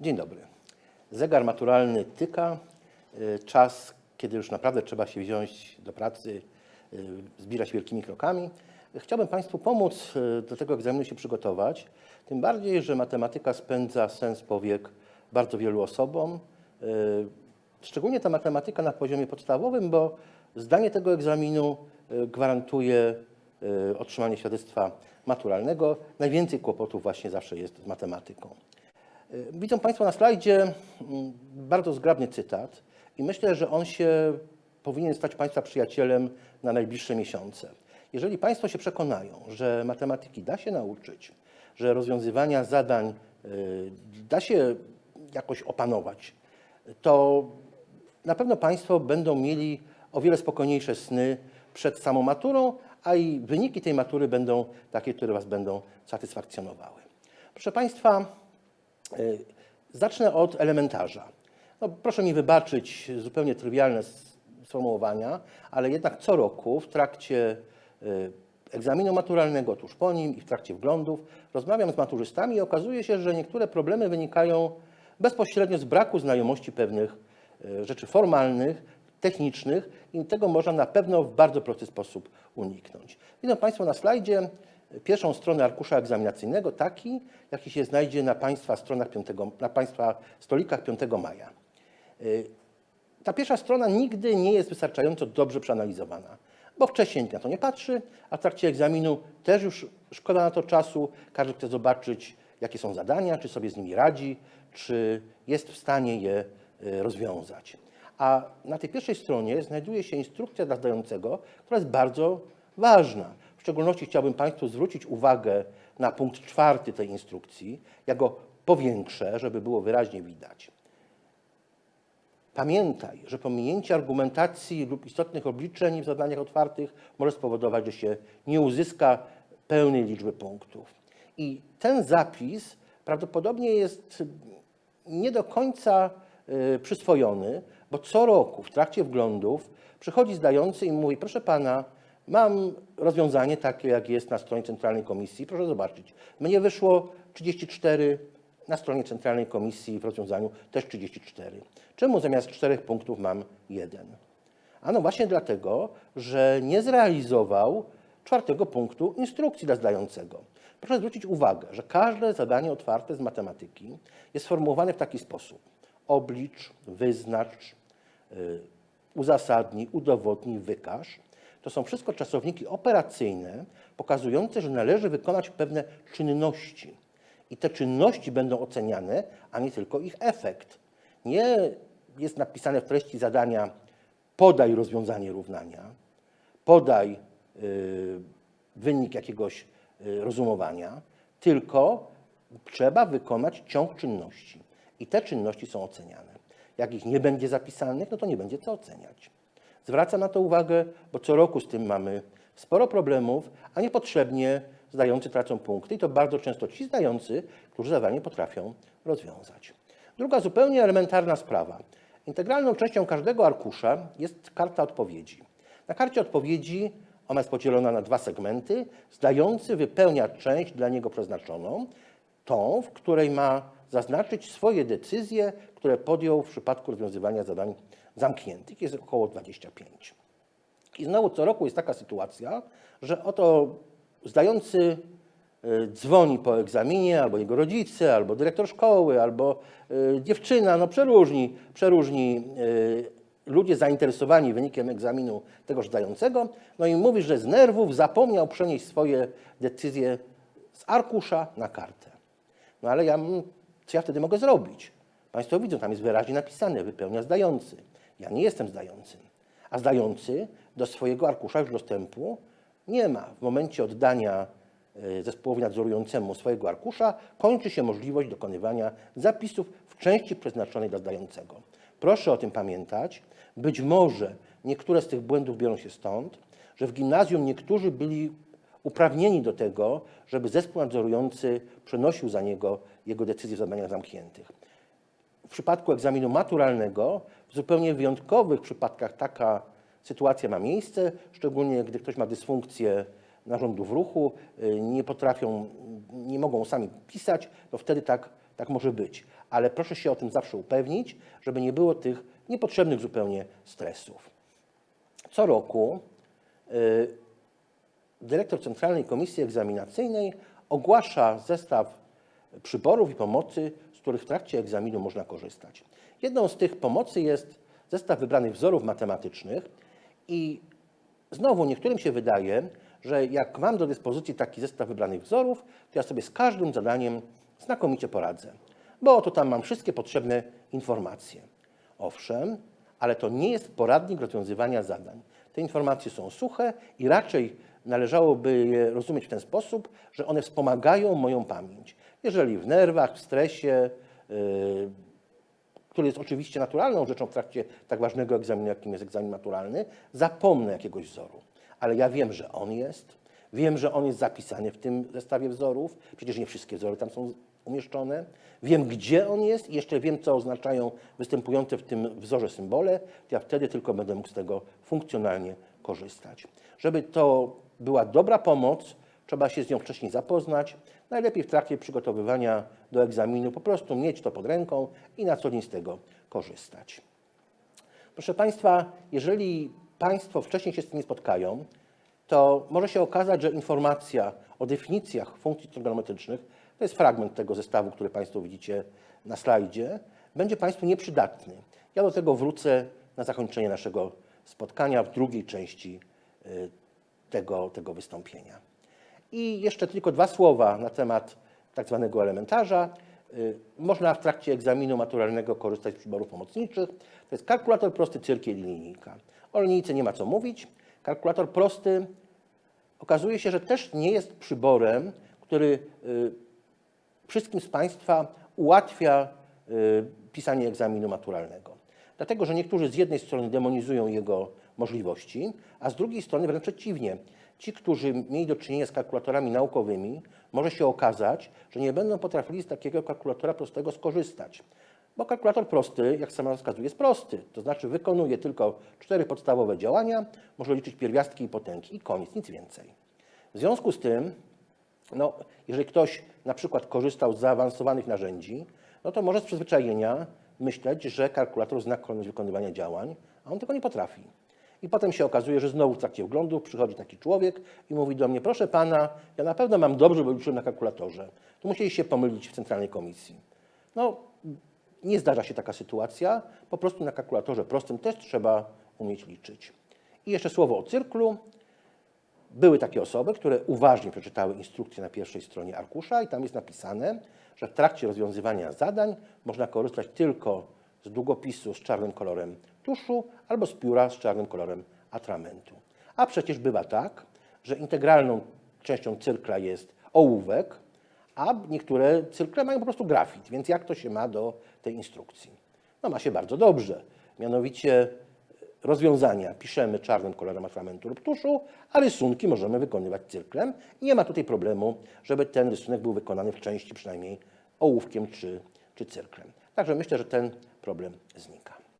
Dzień dobry. Zegar maturalny tyka. Y, Czas, kiedy już naprawdę trzeba się wziąć do pracy, y, zbierać wielkimi krokami. Chciałbym Państwu pomóc y, do tego egzaminu się przygotować. Tym bardziej, że matematyka spędza sens powiek bardzo wielu osobom. Szczególnie ta matematyka na poziomie podstawowym, bo zdanie tego egzaminu gwarantuje otrzymanie świadectwa maturalnego. Najwięcej kłopotów właśnie zawsze jest z matematyką. Y, Widzą Państwo na slajdzie mm, bardzo zgrabny cytat i myślę, że on się powinien stać Państwa przyjacielem na najbliższe miesiące. Jeżeli Państwo się przekonają, że matematyki da się nauczyć, że rozwiązywania zadań y, da się jakoś opanować, to na pewno Państwo będą mieli o wiele spokojniejsze sny przed samą maturą, a i wyniki tej matury będą takie, które Was będą satysfakcjonowały. Proszę Państwa, zacznę od elementarza. No, proszę mi wybaczyć zupełnie trywialne sformułowania, ale jednak co roku w trakcie y, egzaminu maturalnego, tuż po nim i w trakcie wglądów rozmawiam z maturzystami i okazuje się, że niektóre problemy wynikają bezpośrednio z braku znajomości pewnych y, rzeczy formalnych, technicznych i tego można na pewno w bardzo prosty sposób uniknąć. Widzą Państwo na slajdzie pierwszą stronę arkusza egzaminacyjnego, taki, jaki się znajdzie na Państwa stronach 5, na Państwa stolikach 5 maja. Y, Ta pierwsza strona nigdy nie jest wystarczająco dobrze przeanalizowana, bo wcześniej na to nie patrzy, a w trakcie egzaminu też już szkoda na to czasu. Każdy chce zobaczyć, jakie są zadania, czy sobie z nimi radzi, czy jest w stanie je y, rozwiązać. A na tej pierwszej stronie znajduje się instrukcja dla zdającego, która jest bardzo ważna. Szczególności chciałbym Państwu zwrócić uwagę na punkt czwarty tej instrukcji. Ja go powiększę, żeby było wyraźnie widać. Pamiętaj, że pominięcie argumentacji lub istotnych obliczeń w zadaniach otwartych może spowodować, że się nie uzyska pełnej liczby punktów. I ten zapis prawdopodobnie jest nie do końca y, przyswojony, bo co roku w trakcie wglądów przychodzi zdający i mówi: Proszę pana, mam rozwiązanie takie, jak jest na stronie Centralnej Komisji. Proszę zobaczyć. Mnie wyszło 34 na stronie Centralnej Komisji w rozwiązaniu też 34. Czemu zamiast czterech punktów mam jeden? Ano właśnie dlatego, że nie zrealizował czwartego punktu instrukcji dla zdającego. Proszę zwrócić uwagę, że każde zadanie otwarte z matematyki jest sformułowane w taki sposób. Oblicz, wyznacz, y, uzasadnij, udowodnij, wykaż. To są wszystko czasowniki operacyjne pokazujące, że należy wykonać pewne czynności. I te czynności będą oceniane, a nie tylko ich efekt. Nie jest napisane w treści zadania podaj rozwiązanie równania, podaj y, wynik jakiegoś y, rozumowania, tylko trzeba wykonać ciąg czynności. I te czynności są oceniane. Jak ich nie będzie zapisanych, no to nie będzie co oceniać. Zwracam na to uwagę, bo co roku z tym mamy sporo problemów, a niepotrzebnie zdający tracą punkty i to bardzo często ci zdający, którzy zadanie potrafią rozwiązać. Druga zupełnie elementarna sprawa. Integralną częścią każdego arkusza jest karta odpowiedzi. Na karcie odpowiedzi ona jest podzielona na dwa segmenty. Zdający wypełnia część dla niego przeznaczoną, tą, w której ma zaznaczyć swoje decyzje, które podjął w przypadku rozwiązywania zadań zamkniętych. Jest około 25. I znowu co roku jest taka sytuacja, że oto zdający y, dzwoni po egzaminie, albo jego rodzice, albo dyrektor szkoły, albo y, dziewczyna, no przeróżni, przeróżni y, ludzie zainteresowani wynikiem egzaminu tegoż zdającego, no i mówi, że z nerwów zapomniał przenieść swoje decyzje z arkusza na kartę. No ale ja, co ja wtedy mogę zrobić? Państwo widzą, tam jest wyraźnie napisane, wypełnia zdający. Ja nie jestem zdającym. A zdający do swojego arkusza już dostępu nie ma. W momencie oddania e, zespołowi nadzorującemu swojego arkusza kończy się możliwość dokonywania zapisów w części przeznaczonej dla zdającego. Proszę o tym pamiętać. Być może niektóre z tych błędów biorą się stąd, że w gimnazjum niektórzy byli uprawnieni do tego, żeby zespół nadzorujący przenosił za niego jego decyzje w zadaniach zamkniętych. W przypadku egzaminu maturalnego, w zupełnie wyjątkowych przypadkach taka sytuacja ma miejsce, szczególnie gdy ktoś ma dysfunkcję narządów ruchu, y, nie potrafią, nie mogą sami pisać, to wtedy tak tak może być, ale proszę się o tym zawsze upewnić, żeby nie było tych niepotrzebnych zupełnie stresów. Co roku y, dyrektor Centralnej Komisji Egzaminacyjnej ogłasza zestaw przyborów i pomocy, których w trakcie egzaminu można korzystać. Jedną z tych pomocy jest zestaw wybranych wzorów matematycznych i znowu niektórym się wydaje, że jak mam do dyspozycji taki zestaw wybranych wzorów, to ja sobie z każdym zadaniem znakomicie poradzę, bo oto tam mam wszystkie potrzebne informacje. Owszem, ale to nie jest poradnik rozwiązywania zadań. Te informacje są suche i raczej należałoby je rozumieć w ten sposób, że one wspomagają moją pamięć. Jeżeli w nerwach, w stresie, yy, który jest oczywiście naturalną rzeczą w trakcie tak ważnego egzaminu, jakim jest egzamin maturalny, zapomnę jakiegoś wzoru. Ale ja wiem, że on jest, wiem, że on jest zapisany w tym zestawie wzorów, przecież nie wszystkie wzory tam są umieszczone. Wiem, gdzie on jest i jeszcze wiem, co oznaczają występujące w tym wzorze symbole, ja wtedy tylko będę mógł z tego funkcjonalnie korzystać. Żeby to była dobra pomoc, trzeba się z nią wcześniej zapoznać. Najlepiej w trakcie przygotowywania do egzaminu po prostu mieć to pod ręką i na co dzień z tego korzystać. Proszę Państwa, jeżeli Państwo wcześniej się z tym nie spotkają, to może się okazać, że informacja o definicjach funkcji trigonometrycznych, to jest fragment tego zestawu, który Państwo widzicie na slajdzie, będzie Państwu nieprzydatny. Ja do tego wrócę na zakończenie naszego spotkania w drugiej części y, tego, tego wystąpienia. I jeszcze tylko dwa słowa na temat tak zwanego elementarza. Y, Można w trakcie egzaminu maturalnego korzystać z przyborów pomocniczych. To jest kalkulator prosty, cyrkiel i linijka. O linijce nie ma co mówić. Kalkulator prosty okazuje się, że też nie jest przyborem, który y, wszystkim z Państwa ułatwia y, pisanie egzaminu maturalnego. Dlatego, że niektórzy z jednej strony demonizują jego możliwości, a z drugiej strony wręcz przeciwnie. Ci, którzy mieli do czynienia z kalkulatorami naukowymi, może się okazać, że nie będą potrafili z takiego kalkulatora prostego skorzystać. Bo kalkulator prosty, jak sama wskazuje, jest prosty. To znaczy wykonuje tylko cztery podstawowe działania, może liczyć pierwiastki i potęgi i koniec, nic więcej. W związku z tym, no, jeżeli ktoś na przykład korzystał z zaawansowanych narzędzi, no to może z przyzwyczajenia myśleć, że kalkulator zna kolejność wykonywania działań, a on tego nie potrafi. I potem się okazuje, że znowu w trakcie wglądu przychodzi taki człowiek i mówi do mnie, proszę pana, ja na pewno mam dobrze, bo liczyłem na kalkulatorze. Tu musieli się pomylić w centralnej komisji. No, nie zdarza się taka sytuacja, po prostu na kalkulatorze prostym też trzeba umieć liczyć. I jeszcze słowo o cyrklu. Były takie osoby, które uważnie przeczytały instrukcję na pierwszej stronie arkusza i tam jest napisane, że w trakcie rozwiązywania zadań można korzystać tylko z długopisu z czarnym kolorem tuszu albo z pióra z czarnym kolorem atramentu. A przecież bywa tak, że integralną częścią cyrkla jest ołówek, a niektóre cyrkle mają po prostu grafit, więc jak to się ma do tej instrukcji? No ma się bardzo dobrze. Mianowicie rozwiązania piszemy czarnym kolorem atramentu lub tuszu, a rysunki możemy wykonywać cyrklem. Nie ma tutaj problemu, żeby ten rysunek był wykonany w części przynajmniej ołówkiem czy, czy cyrklem. Także myślę, że ten problem znika.